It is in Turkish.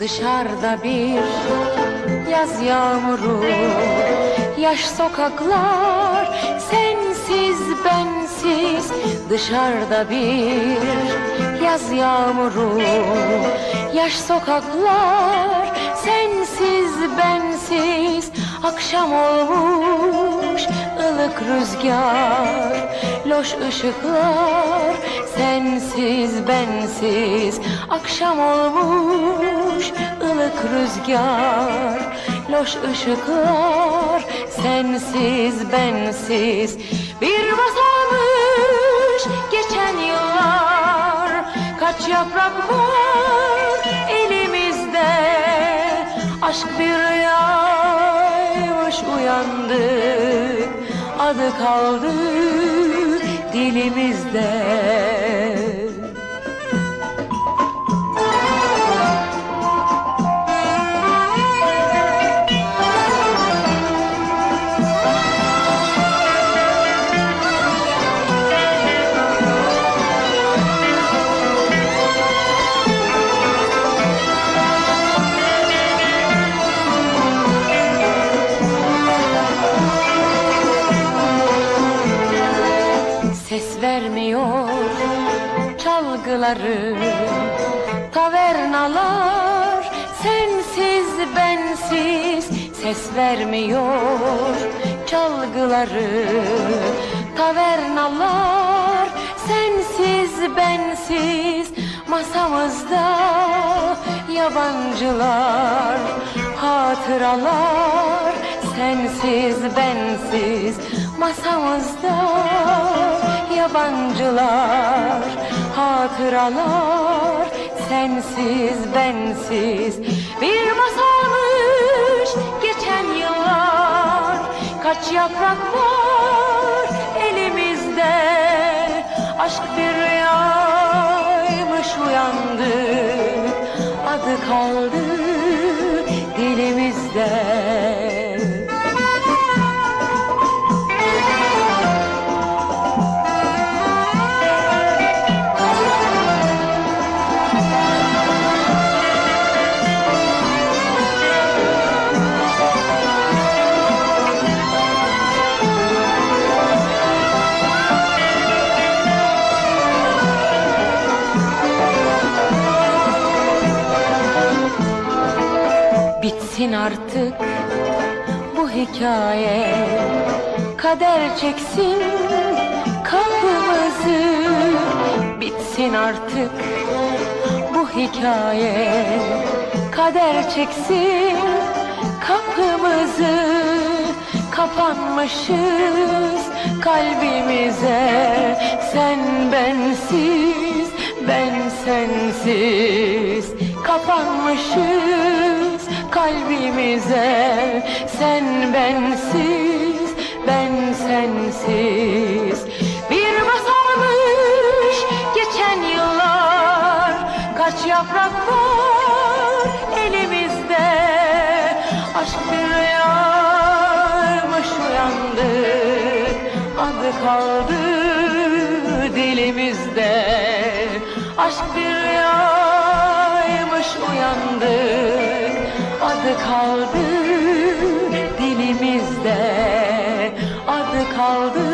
Dışarıda bir yaz yağmuru Yaş sokaklar sensiz bensiz. Dışarıda bir yaz yağmuru Yaş sokaklar sensiz bensiz. Akşam olmuş ılık rüzgar Loş ışıklar sensiz bensiz. Akşam olmuş rüzgar Loş ışıklar sensiz bensiz. Bir masalmış geçen yıllar Kaç yaprak var elimizde. Aşk bir rüyaymış uyandık Adı kaldı dilimizde çalgıları Tavernalar sensiz bensiz Ses vermiyor. Çalgıları Tavernalar sensiz bensiz Masamızda yabancılar Hatıralar sensiz bensiz Masamızda yabancılar Hatıralar sensiz bensiz. Bir masalmış geçen yıllar Kaç yaprak var elimizde. Aşk bir rüyaymış uyandık Adı kaldı Bitsin artık bu hikaye. Kader çeksin kapımızı Bitsin artık bu hikaye. Kader çeksin kapımızı Kapanmışız kalbimize. Sen bensiz ben sensiz Kapanmışız kalbimize. Sen bensiz ben sensiz. Bir masalmış geçen yıllar. Kaç yaprak var elimizde? Aşk bir rüyaymış uyandık Adı kaldı dilimizde. Aşk bir rüyaymış uyandık Adı kaldı dilimizde Adı kaldı